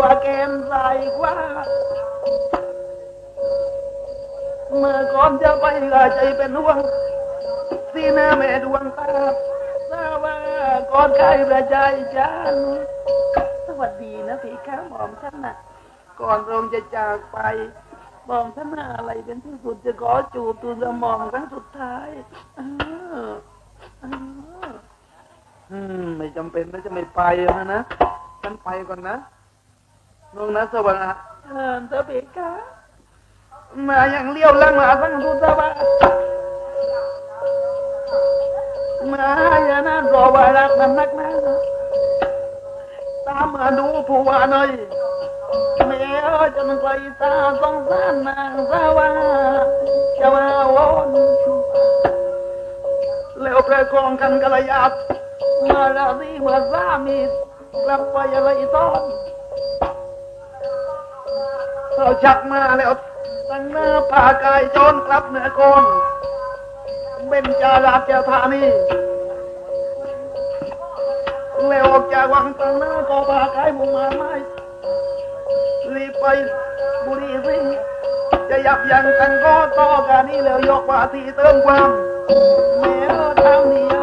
ว่าแกมใส่กว่า เมื่อก่อนจะไปก็ใจเป็นห่วงสีหน้าแม่ดวงตาทราบว่าก่อนใครประจายจานสวัสดีนะพี่ข้าหมอมท่านน่ะ ก่อนพระองจะจากไปหมอมท่านน่ะอะไรเป็นที่สุดจะขอจูบตูละหมอมครั้งสุดท้ายเออเอออืมไม่จำเป็นนะจะไม่ไปนะนะฉันไปก่อนนะ ลงนะสวัสดีเชิญเถอะพี่ข้ามาอย่างเลี้ยวลังมาสังสุตบะมาอย่านั้นรอวารักนันนักนะตามมาดูผู้ว่าหน่อยแม่เอ้ยจะมันไกลตาสองสารนางสาวาจะมาวอนแล้วประคองกันกัลยาบเมื่อราศีเมื่อสามีกลับไปอะไรตอน เราชักมาแล้ว ตั้งหน้าป่ากายโจรกลับเหนือโกนเป็นจาราชธานีแล้วออกจากวังตั้งหน้าก็ป่ากายมุ่งมาไม่รีบไปบุรีสิงจะยับยั้งกันก็ต่อกันนี้แล้วยกว่าที่เติมความแม้ทางนิ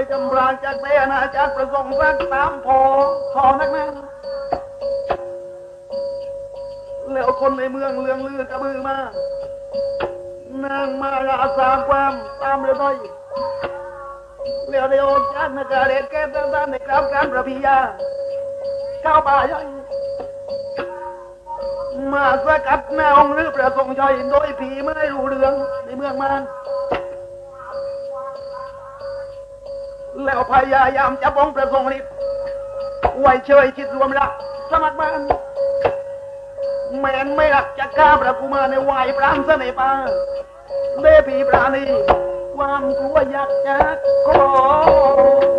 แล้วได้จำรางจากเตอาณาจักรประสงค์สักตามพอพอนักนะแล้วคนในเมืองเลืองลือกระบือมานางมาราสามความตามเรือน้อยแล้วได้โอนจากนากาเดชแก้ตั้งๆในกราบการประพิยาเข้าป่าย่อยมาสกัดหน้าองค์หรือประสงค์ชัยโดยผีไม้รู้เรื่องในเมืองมาน แล้วพยายามจะบองประสงค์นี้ไว้เชยคิดรวมรักสมัครบ้านแมนไม่รักจะกล้าประกุมาในวายปรามเสน่ห์ปาเล่ผีปราณีความกลัวอยากจะขอ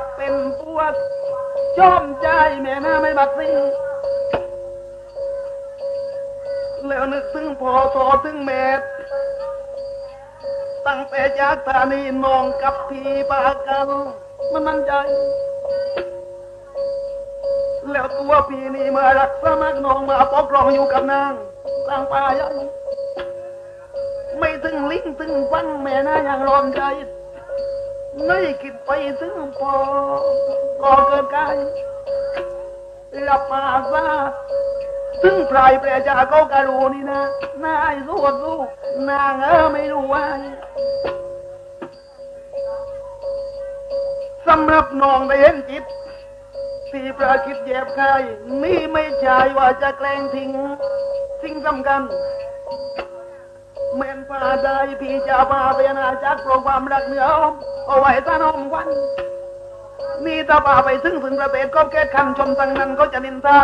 บเป็นปวดชอมใจแม่น้าไม่บัดสิแล้วนึกถึงพอทอถึงแม่ตั้งแต่จากธานีนองกับพีปากันมันมันใจ แล้วตัวพี่นี่มารักสมัครน้องมาปกครองอยู่กับนางสร้างป่ายังไม่ถึงลิงถึงฟังแม่นะยังร้อนใจ ไม่คิดไปถึงพอก็เกิดกายรับมาซาถึงปลายแปรจาก็การูนี่นะนายสู้สู้นางเออไม่รู้ว่าสำหรับน้องได้เห็นจิตที่ประคิดแยบคายนี่ไม่ใช่ว่าจะแกล้งทิ้งสิ่งสำคัญ เมนพาได้พี่จะพาไปอาณาจักรโปรความรักเหนืออมเอาไว้ตานอมวัน นี่ถ้าพาไปถึงถึงประเทศก็แก้คันชมตั้งนั้นก็จะนินทา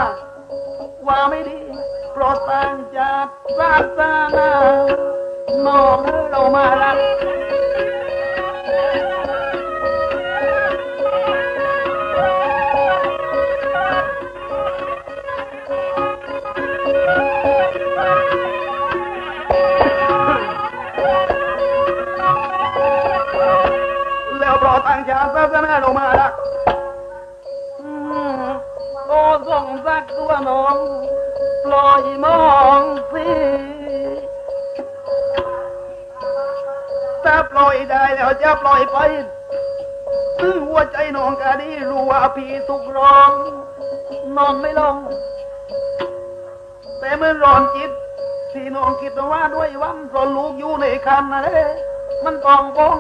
ว่าไม่ดีโปรดตั้งจากศาสนามองเรามารัก ไปซึ่งหัวใจน้องกะดีรู้ว่าพี่ทุกร้อง นอนไม่ลง แต่เมื่อร้อนจิตที่น้องคิดว่าด้วยวันเพราะลูกอยู่ในคันนะเด้มันต้องบอง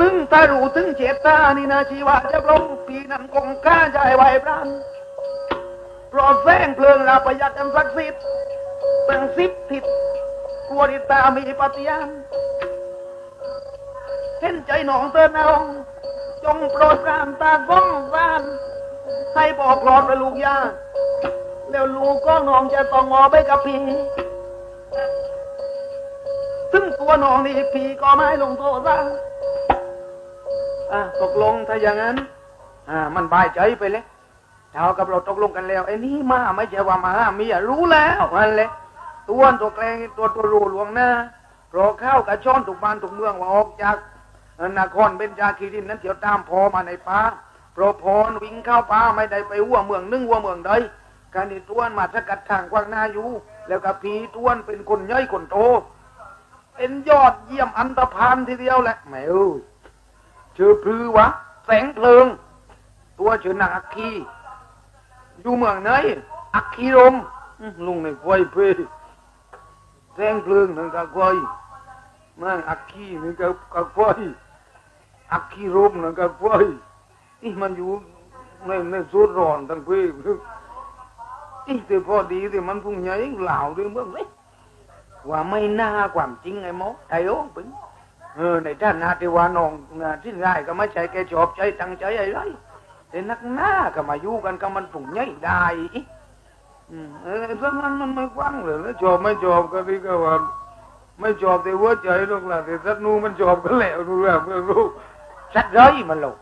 นึ่งตารู้ถึงเจตนานี่นะชีวะจะปลงปีนั้นคงกล้าใจไหวพรันปลอดแสงเพลิงราประหยัดอันศักสิทธิ์ตั้งสิบทิศกลัวดิตามีปฏิญาณ เห็นใจหนองเตือนน้องจงโปรดการตาก้องสานให้บอกหลอดไปลูกยาแล้วลูกก็น้องจะต้องงอไปกับพี่ซึ่งตัวน้องนี่พี่ก็ไม่ลงโทษซะอะตกลงถ้าอย่างนั้น อ่า มันบายใจไปเลยเท่ากับเราตกลงกันแล้วไอ้นี่มาไม่ใช่ว่ามาเมียรู้แล้วนั่นแหละตัวตัวแกลงตัวตัวรูหลวงหน้าเพราะข้าวกับช้อนถูกบ้านถูกเมืองว่าออกจาก นครเป็นจาคีรินนั้นเที่ยวตามพอมาในป่าเพรพรวิ่งเข้าป่าไม่ได้ไปวัวเมืองนึ่งวัวเมืองใดการนี่ต้วนมาสกัดทางกว้างหน้าอยู่ แล้วกับผีต้วนเป็นคนย่อยคนโต เป็นยอดเยี่ยมอันตรพานทีเดียวแหละแมเอ้ยชื่อพลือวะ แสงเพลิง ตัวชื่อนางอักคีอยู่เมืองไหนอักคีรมลุงในควยเพแสงเพลิงนั่นก็ควยนางอักคีนี่ก็ก็ควย อักคีรมนั่นก็ควายนี่มันอยู่ในในสุดร้อนทั้งเพนี่แต่พอดีแต่มันพุ่งใหญ่เหล่าด้วยเมื่องเลยว่าไม่น่าความจริงไอ้หมอไอ้โอ้เป็นเออในด้านนาที่ว่าน้องนะที่ง่ายก็ไม่ใช่แกชอบใจตั้งใจอะไรแต่นักหน้าก็มาอยู่กันก็มันผุ่งใหญ่ได้อืมเออเพราะนั้นมันไม่กว้างเลยแล้วชอบไม่ชอบก็นี่ก็ว่าไม่ชอบแต่หัวใจหรอกล่ะแต่สัตว์นูมันชอบกันแล้วรู้แล้วเมื่อรู้ สัตว์ร้อยมันลง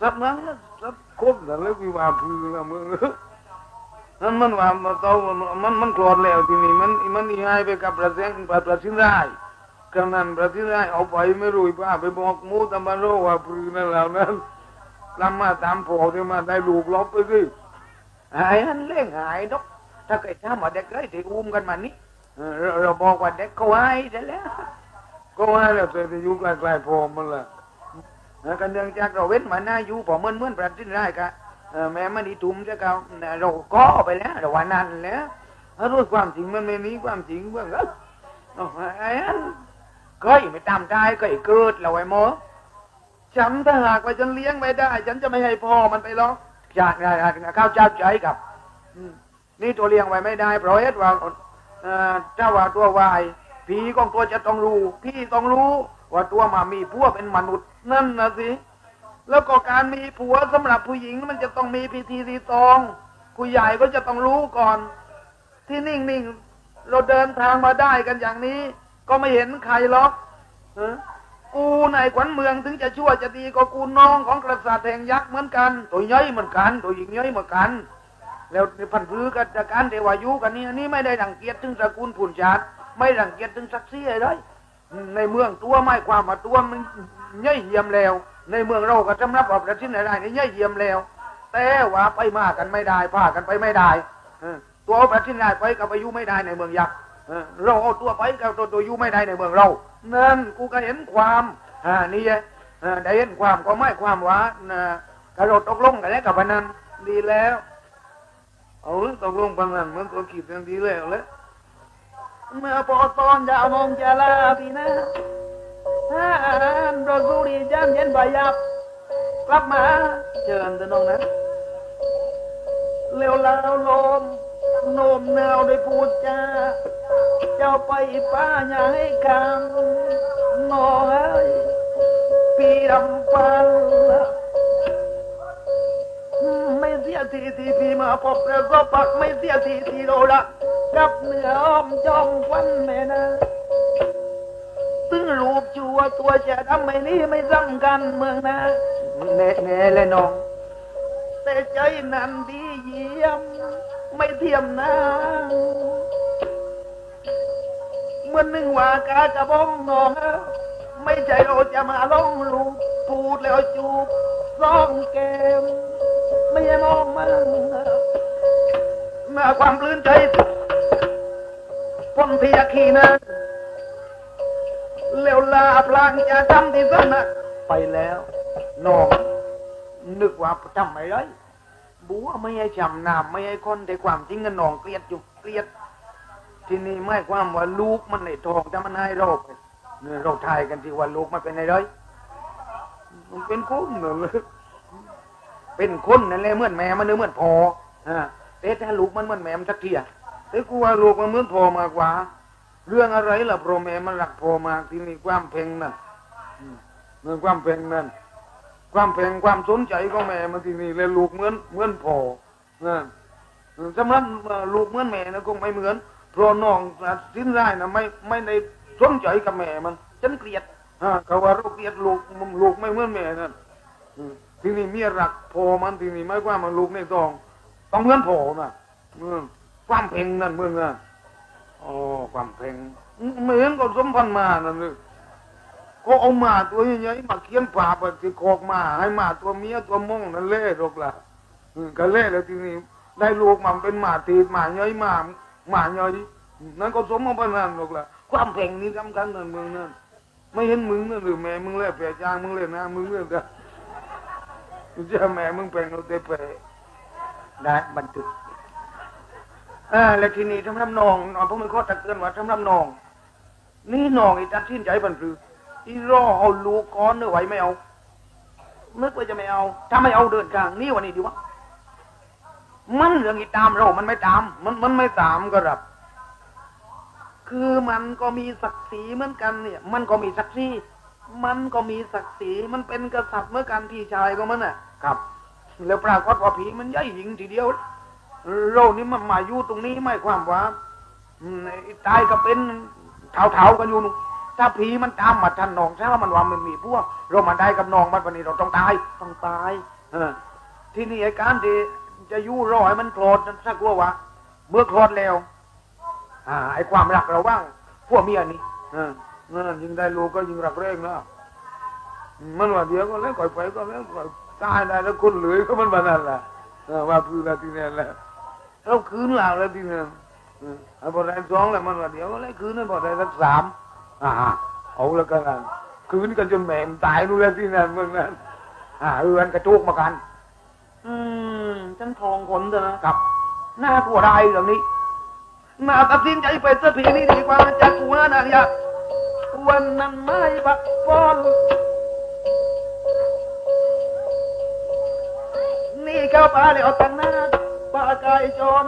สัตว์นั้นสัตว์คนนั่นแล้ววิวาพือละเมือนั่นมันว่ามันโตมันมันกรอดแล้วทีนี้มันมันอีหายไปกับประเสงประสินได้กำนันประเทศไทยเอาไปไม่รู้ป้าไปบอกมูตำบานโรว่าปลือนั่นแล้วนั้นลำมาตามพอที่มาได้ลูกลบไปสิหายนั่นเล่งหายดอกถ้าเกิดถ้ามาเด็กเลยที่อุ้มกันมานี่เราบอกว่าเด็กเขาให้ได้แล้ว ก็ว่าแล้วแต่จะอยู่ใกล้ๆพอมันละแล้วกันเนื่องจากเราเว้นมาหน้าอยู่พอเมื่อนเมื่อนประเทศไทยกะแม่มันอีทุ่มจะเขาเราก็ไปแล้วเราว่านั่นแล้วแล้วรู้ความจริงมันไม่มีความจริงเบื้องเออเอาไอ้อันเคยไม่ตามใจเคยเกิดแล้วไอ้หมฉันถ้าหากว่าฉันเลี้ยงไม่ได้ ฉันจะไม่ให้พ่อมันไปหรอกอยากอยากข้าวเจ้าใจกับนี่ตัวเลี้ยงไว้ไม่ได้เพราะเหตุว่าเจ้าว่าตัววาย ผีของตัวจะต้องรู้ พี่ต้องรู้ ว่าตัวมามีผัวเป็นมนุษย์นั่นนะสิ แล้วก็การมีผัวสำหรับผู้หญิงมันจะต้องมีพิธีรีตองผู้ใหญ่ก็จะต้องรู้ก่อน ที่นิ่งๆเราเดินทางมาได้กันอย่างนี้ ก็ไม่เห็นใครหรอกอกูในขวัญเมืองถึงจะชั่วจะดีก็กูน้องของกษัตริย์แห่งยักษ์เหมือนกัน ตัวย่อยเหมือนกัน ตัวหญิงย่อยเหมือนกัน แล้วพันธุ์พื้กับจากการเทวายุกันนี่อันนี้ไม่ได้รังเกียจถึงตระกูลผุนชาติ ไม่รังเกียจถึงศักดิ์ศรีอะไรเลยในเมืองตัวไม่ความว่าตัวมันย่อยเยี่ยมแล้ว ในเมืองเราก็สำรับว่าประเทศไหนๆนี่ย่อยเยี่ยมแล้ว แต่ว่าไปมากันไม่ได้พากันไปไม่ได้ตัวประเทศไหนไปกับไปอยู่ไม่ได้ในเมืองยักษ์เราเอาตัวไปกับตัวตัวอยู่ไม่ได้ในเมืองเรานั่นกูก็เห็นความอ่านี่ไงเออได้เห็นความก็ไม่ความว่ากระโดดตกลงกันแล้วกับพนันดีแล้ว เอาเรื่องตกลงพนันเหมันตัวขีดกันดีแล้วแหล้ว เมื่อพอตอนจะเอามองจะลาพี่นะถ้านรสุริจันเย็นใบยับ กลับมาเชิญเถอะน้องนะเร็วแล้วลมโน้มแนวด้วยพูดจาเจ้าไปป้าอย่าให้คำน้องเอ้ยพี่รำพันไม่เสียทีที่พี่มาพบแล้วก็ปักไม่เสียทีที่เรารัก กับเนื้ออ้อมจอมควันแม่นะซึ่งรูปชัวตัวจะทำไม่นี้ไม่สำคัญเมืองนะเน่เน่เลยน้อง แต่ใจนั้นดีเยี่ยม ไม่เทียมนะเมื่อหนึ่งว่ากากระบองน้องอะไม่ใจเราจะมาลงรูปพูดแล้วจูบร้องแก้มไม่ใช่มองมันมาความปลื้นใจ พ้นที่จะขี่นะเร็วลาพลางจะทำที่สนักไปแล้วน้องนึกว่าทำไม่ได้บัวไม่ให้จำนามไม่ให้คนแต่ความจริงกันน้องเกลียดอยู่เกลียด ที่นี่ไม่ความว่าลูกมันในทองแต่มันให้เราไปเนี่ยเราทายกันที่ว่าลูกมันเป็นอะไรมันเป็นคนเหรอเป็นคนนั่นแหละเหมือนแม่มันเหมือนพอฮะแต่ถ้าลูกมันเหมือนแม่มันสักทีอะแต่กูว่าลูกมันเหมือนพ่อมากกว่า เรื่องอะไรล่ะโปรแม่มันรักพ่อมากที่นี่ความเพ่งนั่นอืมเรื่องความเพ่งนั่นความเพ่งความสนใจของแม่มันที่นี่เลยลูกเหมือนเหมือนพ่อนะสำหรับเอ่อลูกเหมือนแม่นะคงไม่เหมือนเพราะน้องสิ้นได้นะไม่ไม่ได้สนใจกับแม่มันฉันเกลียดเขาว่าเราเกลียดลูกลูกไม่เหมือนแม่นั่นที่นี่เมียรักพ่อมันที่นี่ไม่ว่ามันลูกในท้องต้องเหมือนพ่อนะอืม ความเพ่งนั่นมึงอะโอ้ความเพลงเหมือนกับสมพันธ์มานั่นเลยก็เอาหมาตัวใหญ่ๆมาเคียนป่าไปที่คอกหมาให้หมาตัวเมียตัวม่งนั่นเล่หรอกล่ะก็เล่แล้วทีนี้ได้ลูกมันเป็นหมาตีดหมาใหญ่หมาหมาใหญ่นั่นก็สมพันธ์นั่นหรอกล่ะความเพลงนี้สำคัญนั่นเมึงนั่นไม่เห็นมึงนั่นหรือแม่มึงเล่แปรจางมึงเล่นะมึงเล่นกันจะแม่มึงเป็นเอาแต่แปรได้บันทึก อ่าแล้วทีนี้ทำรับนองน้องผมมีข้อตักเตือนว่าทำรับนอง นี่น้องอีตัดสินใจบันคืออีรอเอาลูกก้อนเนื้อไหวไม่เอานึกว่าจะไม่เอา ถ้าไม่เอาเดินทางนี่วันนี้ดีวะมันเรื่องอีตามเรา มันไม่ตาม มันมันไม่ตามก็รับ คือมันก็มีศักดิ์ศรีเหมือนกันเนี่ย มันก็มีศักดิ์ศรีมันก็มีศักดิ์ศรีมันเป็นกษัตริย์เหมื่อนกันพี่ชายก็มันน่ะ ครับ แล้วปรากฏว่าผีมันใหญ่หญิงทีเดียว โรคนี้มันมาอยู่ตรงนี้ไม่ความว่าอืมไอ้ตายก็เป็นเถาๆกันอยู่นู่นถ้าผีมันตามมาทันน้องใช่ว่ามันว่ามันมีพวกเรามาได้กับน้องมันวันนี้เราต้องตายต้องตาย เออ ที่นี่ไอ้การที่จะอยู่รอให้มันโคลอดนั้นถ้ากลัวว่าเมื่อโคลอดแล้ว อ่า ไอ้ความรักเราบ้างพวกเมียนี่เออนั่นยิงได้ลูกก็ยิงรักเร่งแล้วมันว่าเดี๋ยวก็แล้วก่อยไปก็แล้วก่อยตายได้แล้วคนเหลือก็มันมานั่นแหละเออว่าคือละทีนี้แหละ เราคืนหลังแล้วทีนึงไอ้พอได้สองแล้วมันว่าเดี๋ยวอะไรคืนนั่นพอได้สักสามอ่าเอาแล้วกันนะคืนกันจนแหม่มตายนู่นแล้วที่นั่นเมืองนั้นอ่าเอือนกระจุกมากัน อืมฉันทองขนเถอะนะกับหน้าผัวได้เรื่องนี้หน้าตัดสินใจไปสักทีนี้ดีกว่าจากหัวนางยาวันนั้นไม่บักฟอนนี่เข้าป่าแล้วตั้งหน้า ป่ากายจร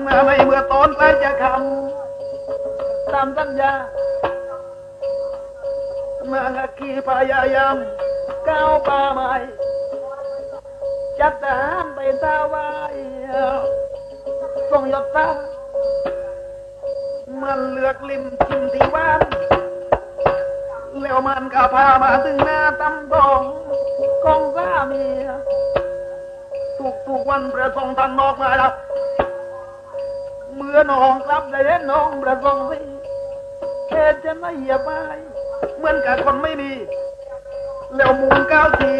เมื่อไม่เมื่อตอนใกจะคำตามสัญญาเมื่อขี่พยายามก้าวป่าไม้จัดทหารไปตาวายส่งยศตามันเลือกลิมชิมที่บ้านแล้วมันก็พามาถึงหน้าตำตอง ของสามีทุกทุกวันประสงค์ทางนอกมาแล้วเมื่อน้องกลับได้เห็นน้องประสงสิเหตุจะไม่เหยียบไปเหมือนกับคนไม่มีแล้วมูลก้าวที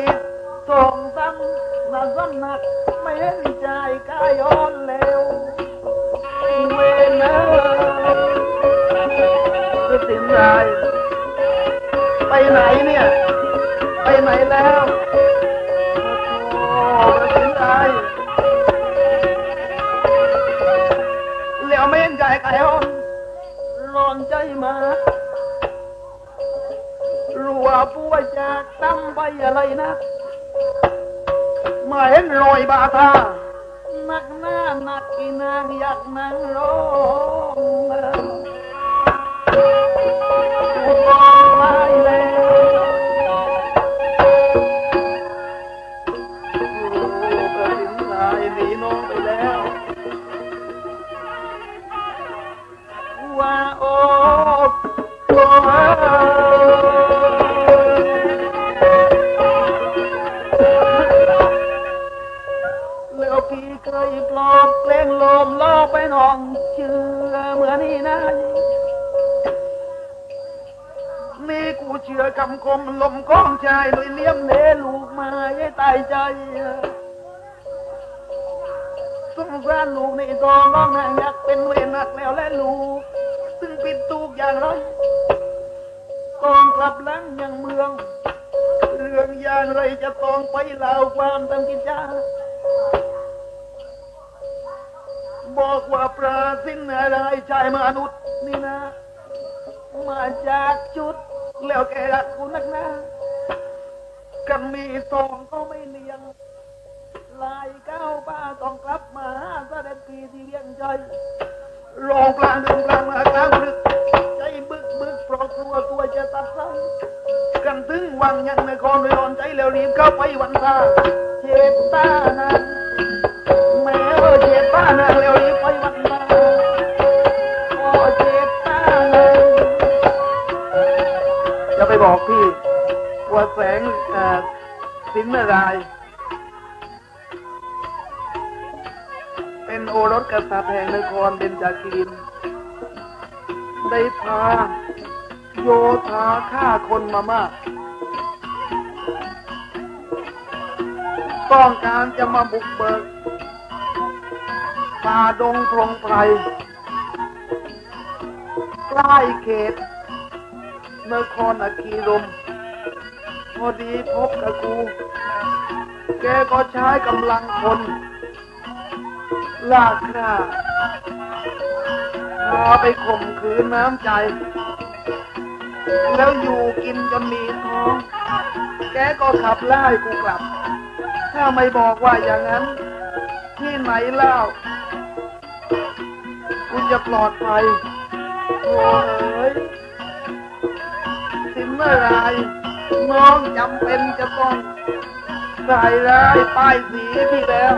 ส่งซ้ำมาซ้ำหนัก ไม่เห็นใจกายอ่อนแล้วเวเนอจะถึงไรไปไหนเนี่ย ไปไหนแล้วโอ้ไปถึงไหนเหลียวไม่เห็นใจไก่อ่อนร้อนใจมารัวว่าผู้ว่าจากตั้งไปอะไรนะมาเห็นรอยบาทานักหน้านักกีนางอยากนั่งร้อง น้องเชื่อเหมือนนี่นะนี่กูเชื่อคำคมลมก้องชายเลยเลี้ยมเนลูกมาให้ตายใจสงสารลูกในตองร้องไห้อยากเป็นเวรนักแล้วและลูก ซึ่งปิดตูกอย่างไรต้องกลับหลังยังเมือง เรื่องอย่างไรจะต้องไปเล่าความตามกิจจา บอกว่าปราสินอะไรชายมนุษย์นี่นะ มาจากจุด แล้วแกรักกูนักหนากันมีสองก็ไม่เลี้ยงลายเก้าป้าต้องกลับมาหาเสด็จพีที่เลี้ยงใจรองกลางเดินกลางมากลางดึกใจบึกบึกเพราะกลัวตัวจะตัดใจกันถึงวังยังนครเลยร้อนใจแล้วรีบเข้าไปวันตาเจ็บตานะแม่เออเจ็บตาน จ็บตานะจะไปบอกพี่ว่าแสงเอ่อสินอะไรเป็นโอรสกษัตริย์แห่งนครเบญจกิรินได้พาโยธาฆ่าคนมามาก ต้องการจะมาบุกเบิก ป่าดงพรงไพรใกล้เขตนครอคีรมพอดีพบกับกู แกก็ใช้กำลังคนลากหน้าพาไปข่มขืนน้ำใจ แล้วอยู่กินจนมีท้อง แกก็ขับไล่กูกลับ ถ้าไม่บอกว่าอย่างนั้น ที่ไหนเล่า คุณจะปลอดภัยโอ้ยสินเมื่อไรน้องจำเป็นจะต้องใส่ร้ายป้ายสีพี่แล้ว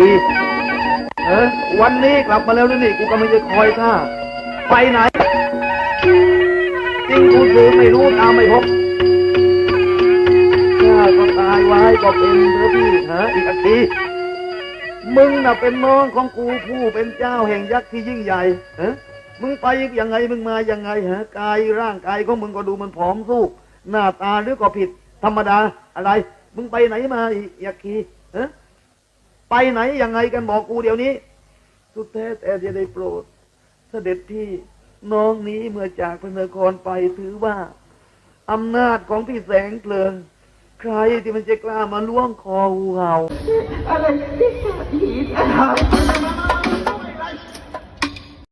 พี่อักคีเออวันนี้กลับมาแล้วนี่กูกำลังจะคอยท่าไปไหนจริงกูสือไม่รู้ตามไม่พบข้าก็ตายไว้ก็เป็นเพื่อพี่ฮะอีกอักคีมึงน่ะเป็นน้องของกูผู้เป็นเจ้าแห่งยักษ์ที่ยิ่งใหญ่ฮะมึงไปยังไงมึงมายังไงฮะกายร่างกายของมึงก็ดูมันผอมสู้หน้าตาหรือก็ผิดธรรมดาอะไร มึงไปไหนมาอีกอักคีฮะ ไปไหนยังไงกันบอกกูเดี๋ยวนี้ สุดแท้แต่จะได้โปรด เสด็จพี่น้องนี้เมื่อจากพระนครไปถือว่าอำนาจของพี่แสงเพลิงใครที่มันจะกล้ามาล่วงคอหูเห่าอะไรที่ผีถาม